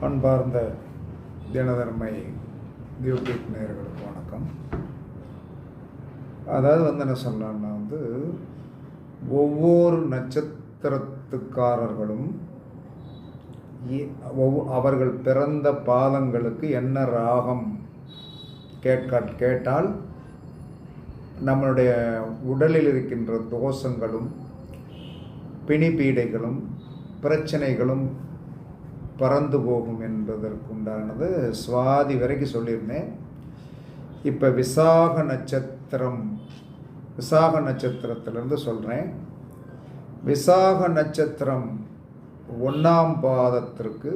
அன்பார்ந்த தினதர்மை தியோபிக் நேர்களுக்கு வணக்கம். அதாவது வந்து என்ன சொல்லலாம்னா வந்து ஒவ்வொரு நட்சத்திரத்துக்காரர்களும் இ- ஒவ்வொ- அவர்கள் பிறந்த பாதங்களுக்கு என்ன ராகம் கேட்க கேட்டால் நம்மளுடைய உடலில் இருக்கின்ற தோஷங்களும் பிணிப்பீடைகளும் பிரச்சனைகளும் பறந்து போகும் என்பதற்குண்டானது சுவாதி வரைக்கும் சொல்லியிருந்தேன். இப்போ விசாக நட்சத்திரம் விசாக நட்சத்திரத்திலேருந்து சொல்கிறேன் விசாக நட்சத்திரம் ஒன்றாம் பாதத்திற்கு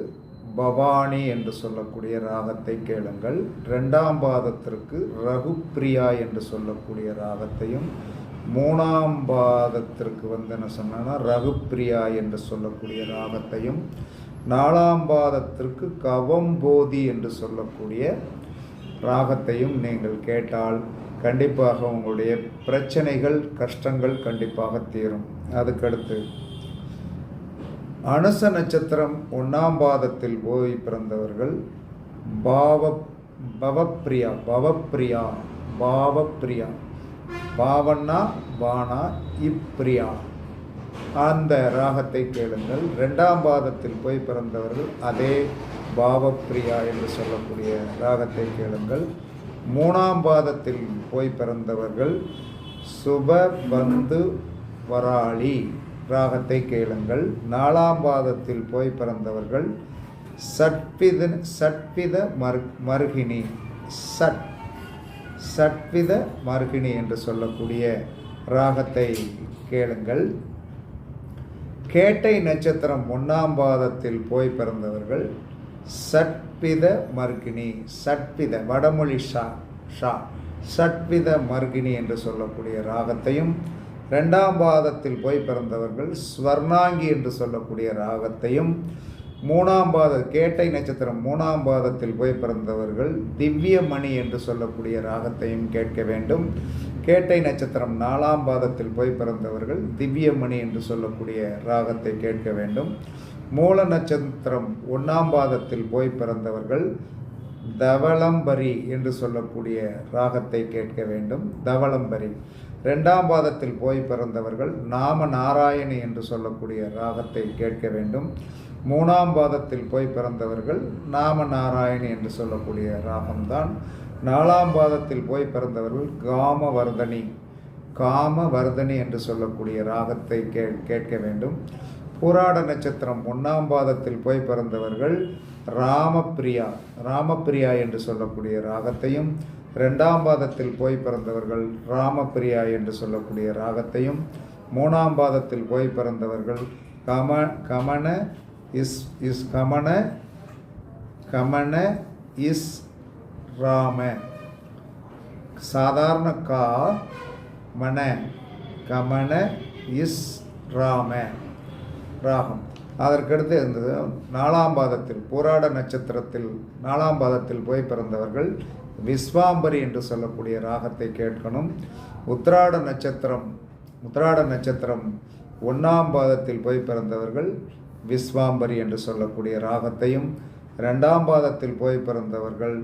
பவானி என்று சொல்லக்கூடிய ராகத்தை கேளுங்கள். ரெண்டாம் பாதத்திற்கு ரகுப்ரியா என்று சொல்லக்கூடிய ராகத்தையும் மூணாம் பாதத்திற்கு வந்து என்ன சொன்னால் ரகுப்ரியா என்று சொல்லக்கூடிய ராகத்தையும் நாலாம் பாதத்திற்கு கவம்போதி என்று சொல்லக்கூடிய ராகத்தையும் நீங்கள் கேட்டால் கண்டிப்பாக உங்களுடைய பிரச்சனைகள் கஷ்டங்கள் கண்டிப்பாக தீரும். அதுக்கடுத்து அனுச நட்சத்திரம் ஒன்றாம் பாதத்தில் போய் பிறந்தவர்கள் பாவ பவப்பிரியா பவப்பிரியா பாவப்பிரியா. பாவன்னா பானா இப்பிரியா. அந்த ராகத்தை கேளுங்கள். ரெண்டாம் பாதத்தில் போய் பிறந்தவர்கள் அதே பாவப்பிரியா என்று சொல்லக்கூடிய ராகத்தை கேளுங்கள். மூணாம் பாதத்தில் போய் பிறந்தவர்கள் சுப பந்து வராளி ராகத்தை கேளுங்கள். நாலாம் பாதத்தில் போய் பிறந்தவர்கள் சட்வித சட்வித மர் மருகிணி சட் சட்வித மருகிணி என்று சொல்லக்கூடிய ராகத்தை கேளுங்கள். கேட்டை நட்சத்திரம் ஒன்றாம் பாதத்தில் போய் பிறந்தவர்கள் சட்பித மர்கினி சட்வித வடமொழி ஷா ஷா சட்பித மர்கினி என்று சொல்லக்கூடிய ராகத்தையும் ரெண்டாம் பாதத்தில் போய் பிறந்தவர்கள் ஸ்வர்ணாங்கி என்று சொல்லக்கூடிய ராகத்தையும் மூணாம் பாத கேட்டை நட்சத்திரம் மூணாம் பாதத்தில் போய் பிறந்தவர்கள் திவ்யமணி என்று சொல்லக்கூடிய ராகத்தையும் கேட்க வேண்டும். கேட்டை நட்சத்திரம் நாலாம் பாதத்தில் போய் பிறந்தவர்கள் திவ்யமணி என்று சொல்லக்கூடிய ராகத்தை கேட்க வேண்டும். மூல நட்சத்திரம் ஒன்றாம் பாதத்தில் போய் பிறந்தவர்கள் தவளம்பரி என்று சொல்லக்கூடிய ராகத்தை கேட்க வேண்டும். தவளம்பரி. ரெண்டாம் பாதத்தில் போய் பிறந்தவர்கள் நாம நாராயணி என்று சொல்லக்கூடிய ராகத்தை கேட்க வேண்டும். மூணாம் பாதத்தில் போய் பிறந்தவர்கள் நாம நாராயணி என்று சொல்லக்கூடிய ராகம்தான். நாலாம் பாதத்தில் போய் பிறந்தவர்கள் காமவர்தனி. காமவர்தனி என்று சொல்லக்கூடிய ராகத்தை கே கேட்க வேண்டும். பூராட நட்சத்திரம் ஒன்றாம் பாதத்தில் போய் பிறந்தவர்கள் ராமப்பிரியா ராமப்பிரியா என்று சொல்லக்கூடிய ராகத்தையும் ரெண்டாம் பாதத்தில் போய் பிறந்தவர்கள் ராமப்பிரியா என்று சொல்லக்கூடிய ராகத்தையும் மூணாம் பாதத்தில் போய் பிறந்தவர்கள் கம கமன இஸ் இஸ் கமன கமன இஸ் ராம சாதாரண கா மன கமன இஸ் ராம ராகம். அதற்கடுத்து இருந்தது நாலாம் பாதத்தில் போராட நட்சத்திரத்தில் நாலாம் பாதத்தில் போய் பிறந்தவர்கள் விஸ்வாம்பரி என்று சொல்லக்கூடிய ராகத்தை கேட்கணும். உத்திராட நட்சத்திரம் உத்திராட நட்சத்திரம் ஒன்றாம் பாதத்தில் போய் பிறந்தவர்கள் விஸ்வாம்பரி என்று சொல்லக்கூடிய ராகத்தையும் ரெண்டாம் பாதத்தில் போய் பிறந்தவர்கள்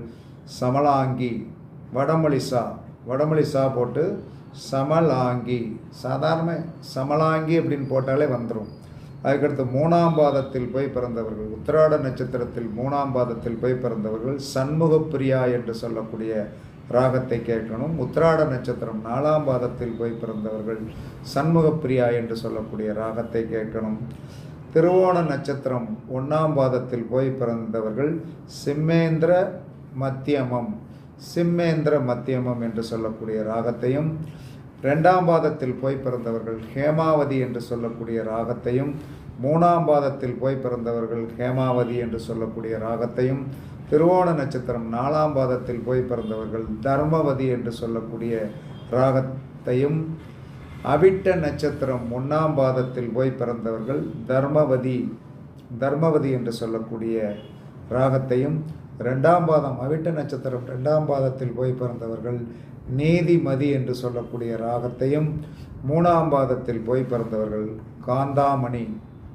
சமலாங்கி வடமொழிசா வடமொழிசா போட்டு சமலாங்கி. சாதாரண சமலாங்கி அப்படின்னு போட்டாலே வந்துடும் அதுக்கடுத்து மூணாம் பாதத்தில் போய் பிறந்தவர்கள் உத்திராட நட்சத்திரத்தில் மூணாம் பாதத்தில் போய் பிறந்தவர்கள் சண்முகப்பிரியா என்று சொல்லக்கூடிய ராகத்தை கேட்கணும். உத்திராட நட்சத்திரம் நாலாம் பாதத்தில் போய் பிறந்தவர்கள் சண்முகப்பிரியா என்று சொல்லக்கூடிய ராகத்தை கேட்கணும். திருவோண நட்சத்திரம் ஒன்றாம் பாதத்தில் போய் பிறந்தவர்கள் சிம்மேந்திர மத்தியமம் சிம்மேந்திர மத்தியமம் என்று சொல்லக்கூடிய ராகத்தையும் ரெண்டாம் பாதத்தில் போய் பிறந்தவர்கள் ஹேமாவதி என்று சொல்லக்கூடிய ராகத்தையும் மூணாம் பாதத்தில் போய் பிறந்தவர்கள் ஹேமாவதி என்று சொல்லக்கூடிய ராகத்தையும் திருவோண நட்சத்திரம் நாலாம் பாதத்தில் போய் பிறந்தவர்கள் தர்மவதி என்று சொல்லக்கூடிய ராகத்தையும் அவிட்ட நட்சத்திரம் ஒன்றாம் பாதத்தில் போய் பிறந்தவர்கள் தர்மவதி தர்மவதி என்று சொல்லக்கூடிய ராகத்தையும் ரெண்டாம் பாதம் அவிட்ட நட்சத்திரம் ரெண்டாம் பாதத்தில் போய் பிறந்தவர்கள் நீதிமதி என்று சொல்லக்கூடிய ராகத்தையும் மூணாம் பாதத்தில் போய் பிறந்தவர்கள் காந்தாமணி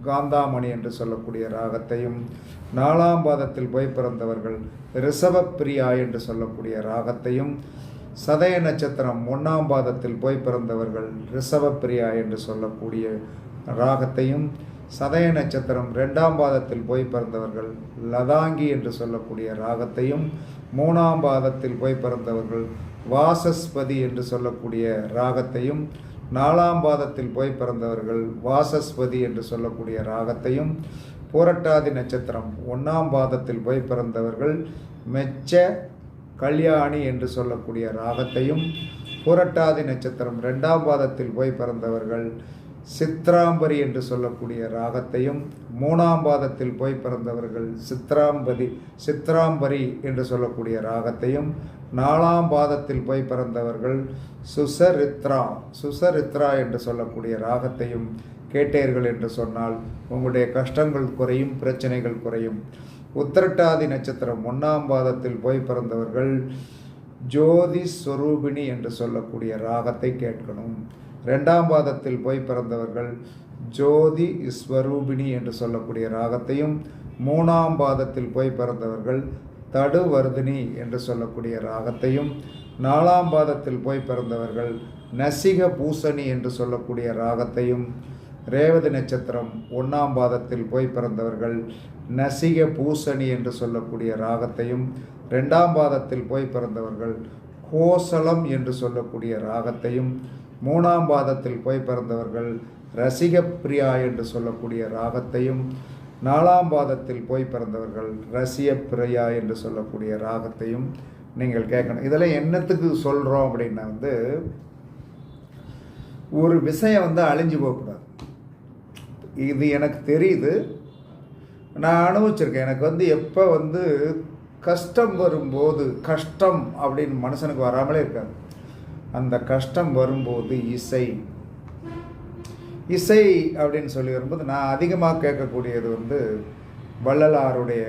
காந்தாமணி என்று சொல்லக்கூடிய ராகத்தையும் நாலாம் பாதத்தில் போய் பிறந்தவர்கள் ரிஷபப்பிரியா என்று சொல்லக்கூடிய ராகத்தையும் சதய நட்சத்திரம் ஒன்றாம் பாதத்தில் போய் பிறந்தவர்கள் ரிஷபப்பிரியா என்று சொல்லக்கூடிய ராகத்தையும் சதய நட்சத்திரம் ரெண்டாம் பாதத்தில் போய் பிறந்தவர்கள் லதாங்கி என்று சொல்லக்கூடிய ராகத்தையும் மூணாம் பாதத்தில் போய் பிறந்தவர்கள் வாசஸ்பதி என்று சொல்லக்கூடிய ராகத்தையும் நாலாம் பாதத்தில் போய் பிறந்தவர்கள் வாசஸ்பதி என்று சொல்லக்கூடிய ராகத்தையும் பூரட்டாதி நட்சத்திரம் ஒன்றாம் பாதத்தில் போய் பிறந்தவர்கள் மெச்ச கல்யாணி என்று சொல்லக்கூடிய ராகத்தையும் பூரட்டாதி நட்சத்திரம் ரெண்டாம் பாதத்தில் போய் பிறந்தவர்கள் சித்ராம்பரி என்று சொல்லக்கூடிய ராகத்தையும் மூணாம் பாதத்தில் போய் பிறந்தவர்கள் சித்ராம்பதி சித்ராம்பரி என்று சொல்லக்கூடிய ராகத்தையும் நாலாம் பாதத்தில் போய் பிறந்தவர்கள் சுசரித்ரா சுசரித்ரா என்று சொல்லக்கூடிய ராகத்தையும் கேட்டீர்கள் என்று சொன்னால் உங்களுடைய கஷ்டங்கள் குறையும் பிரச்சனைகள் குறையும். உத்திரட்டாதி நட்சத்திரம் ஒன்றாம் பாதத்தில் போய் பிறந்தவர்கள் ஜோதி ஸ்வரூபிணி என்று சொல்லக்கூடிய ராகத்தை கேட்கணும். ரெண்டாம் பாதத்தில் போய் பிறந்தவர்கள் ஜோதி ஸ்வரூபிணி என்று சொல்லக்கூடிய ராகத்தையும் மூணாம் பாதத்தில் போய் பிறந்தவர்கள் தடுவர்தினி என்று சொல்லக்கூடிய ராகத்தையும் நாலாம் பாதத்தில் போய் பிறந்தவர்கள் நசிக பூசணி என்று சொல்லக்கூடிய ராகத்தையும் ரேவதி நட்சத்திரம் ஒன்றாம் பாதத்தில் போய் பிறந்தவர்கள் நசிக பூசணி என்று சொல்லக்கூடிய ராகத்தையும் ரெண்டாம் பாதத்தில் போய் பிறந்தவர்கள் கோசலம் என்று சொல்லக்கூடிய ராகத்தையும் மூணாம் பாதத்தில் போய் பிறந்தவர்கள் ரசிகப்பிரியா என்று சொல்லக்கூடிய ராகத்தையும் நாலாம் பாதத்தில் போய் பிறந்தவர்கள் ரசிய பிரியா என்று சொல்லக்கூடிய ராகத்தையும் நீங்கள் கேட்கணும். இதெல்லாம் என்னத்துக்கு சொல்கிறோம் அப்படின்னா வந்து ஒரு விஷயம் வந்து அழிஞ்சு போகக்கூடாது. இது எனக்கு தெரியுது. நான் அனுபவிச்சிருக்கேன். எனக்கு வந்து எப்போ வந்து கஷ்டம் வரும்போது கஷ்டம் அப்படின்னு மனுஷனுக்கு வராமலே இருக்காது. அந்த கஷ்டம் வரும்போது இசை. இசை அப்படின்னு சொல்லி வரும்போது நான் அதிகமாக கேட்கக்கூடியது வந்து வள்ளலாருடைய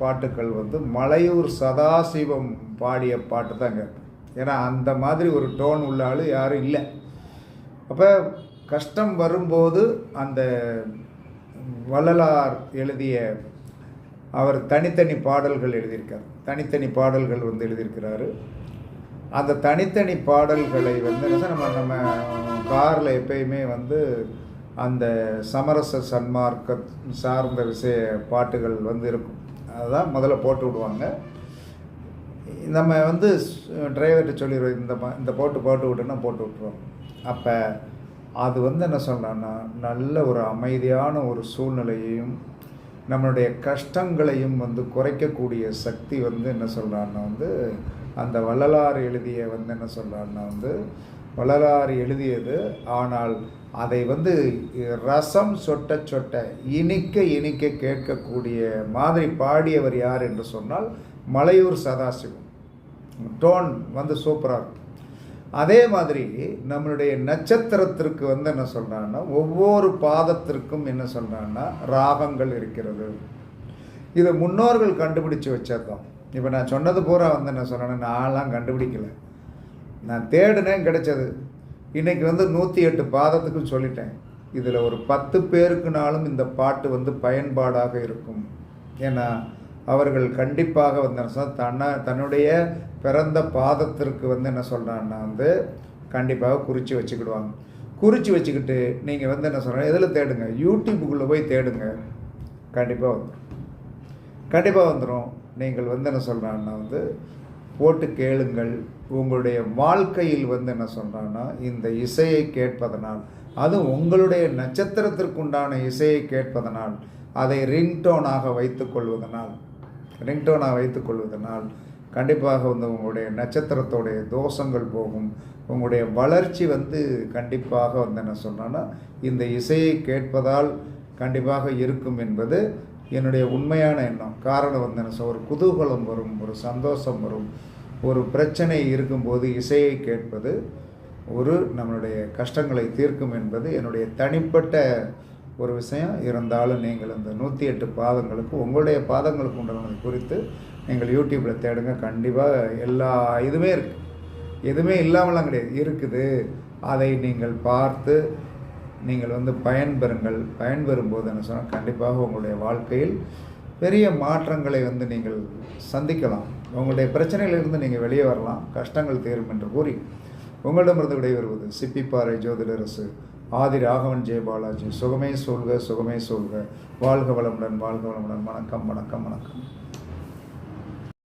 பாட்டுக்கள் வந்து மலையூர் சதாசிவம் பாடிய பாட்டு தான் கேட்பேன். ஏன்னா அந்த மாதிரி ஒரு டோன் உள்ள ஆள் யாரும் இல்லை. அப்போ கஷ்டம் வரும்போது அந்த வள்ளலார் எழுதிய அவர் தனித்தனி பாடல்கள் எழுதியிருக்கார். தனித்தனி பாடல்கள் வந்து எழுதியிருக்கிறாரு. அந்த தனித்தனி பாடல்களை வந்து நம்ம நம்ம காரில் எப்பயுமே வந்து அந்த சமரச சன்மார்க்க சார்ந்த விஷய பாட்டுகள் வந்து இருக்கும். அதுதான் முதல்ல போட்டு விடுவாங்க. நம்ம வந்து டிரைவர்கிட்ட சொல்லிடுவோம் இந்த இந்த போட்டு போட்டு விட்டுன்னா போட்டு விட்ருவோம் அப்போ அது வந்து என்ன சொல்கிறேன்னா நல்ல ஒரு அமைதியான ஒரு சூழ்நிலையையும் நம்மளுடைய கஷ்டங்களையும் வந்து குறைக்கக்கூடிய சக்தி வந்து என்ன சொல்கிறான்னா வந்து அந்த வள்ளலார் எழுதிய வந்து என்ன சொல்கிறான்னா வந்து வள்ளலார் எழுதியது ஆனால் அதை வந்து ரசம் சொட்ட சொட்ட இனிக்க இனிக்க கேட்கக்கூடிய மாதிரி பாடியவர் யார்? என்று சொன்னால் மலையூர் சதாசிவம். டோன் வந்து சூப்பராக இருக்கும். அதே மாதிரி நம்மளுடைய நட்சத்திரத்திற்கு வந்து என்ன சொல்கிறான்னா ஒவ்வொரு பாதத்திற்கும் என்ன சொல்கிறான்னா ராகங்கள் இருக்கிறது. இது முன்னோர்கள் கண்டுபிடிச்சு வச்சதுதான். இப்போ நான் சொன்னது பூரா வந்து என்ன சொன்னேன் நான்லாம் கண்டுபிடிக்கலை. நான் தேடினேன் கிடைச்சது. இன்றைக்கி வந்து நூற்றி எட்டு பாதத்துக்கு சொல்லிட்டேன். இதில் ஒரு பத்து பேருக்குனாலும் இந்த பாட்டு வந்து பயன்பாடாக இருக்கும். ஏன்னா அவர்கள் கண்டிப்பாக வந்து என்ன தன்னை தன்னுடைய பிறந்த பாதத்திற்கு வந்து என்ன சொல்கிறான்னா வந்து கண்டிப்பாக குறித்து வச்சுக்கிடுவாங்க. குறித்து வச்சுக்கிட்டு நீங்கள் வந்து என்ன சொல்கிறேன் எதில் தேடுங்க? யூடியூப்புக்குள்ளே போய் தேடுங்க. கண்டிப்பாக வந்துடும் கண்டிப்பாக வந்துடும் நீங்கள் வந்து என்ன சொல்கிறான்னா வந்து போட்டு கேளுங்கள். உங்களுடைய வாழ்க்கையில் வந்து என்ன சொல்கிறான்னா இந்த இசையை கேட்பதனால் அது உங்களுடைய நட்சத்திரத்திற்குண்டான இசையை கேட்பதனால் அதை ரிங்டோனாக வைத்துக்கொள்வதனால் ரிங்டோனாக வைத்துக்கொள்வதனால் கண்டிப்பாக வந்து உங்களுடைய நட்சத்திரத்தோடைய தோஷங்கள் போகும். உங்களுடைய வளர்ச்சி வந்து கண்டிப்பாக வந்து என்ன சொன்னால் இந்த இசையை கேட்பதால் கண்டிப்பாக இருக்கும் என்பது என்னுடைய உண்மையான எண்ணம். காரணம் வந்து என்ன ஒரு குதூகலம் வரும் ஒரு சந்தோஷம் வரும். ஒரு பிரச்சனை இருக்கும்போது இசையை கேட்பது ஒரு நம்மளுடைய கஷ்டங்களை தீர்க்கும் என்பது என்னுடைய தனிப்பட்ட ஒரு விஷயம். இருந்தாலும் நீங்கள் அந்த நூற்றி எட்டு பாதங்களுக்கு உங்களுடைய பாதங்களுக்கு உண்டானது குறித்து நீங்கள் யூடியூப்பில் தேடுங்க. கண்டிப்பாக எல்லா இதுவுமே இருக்குது எதுவுமே இல்லாமலாம் கிடையாது. இருக்குது. அதை நீங்கள் பார்த்து நீங்கள் வந்து பயன்பெறுங்கள். பயன்பெறும்போது என்ன சொன்னால் கண்டிப்பாக உங்களுடைய வாழ்க்கையில் பெரிய மாற்றங்களை வந்து நீங்கள் சந்திக்கலாம். உங்களுடைய பிரச்சனையிலிருந்து நீங்கள் வெளியே வரலாம். கஷ்டங்கள் தீரும் என்று கூறி உங்களிடமிருந்து விடைபெறுவது சிப்பிப்பாறை ஜோதிடரசு ஆதி ராகவன் ஜெயபாலாஜி சுகமே சொல்க சுகமே சொல்க. வாழ்க வளமுடன் வாழ்க வளமுடன். வணக்கம் வணக்கம் வணக்கம்.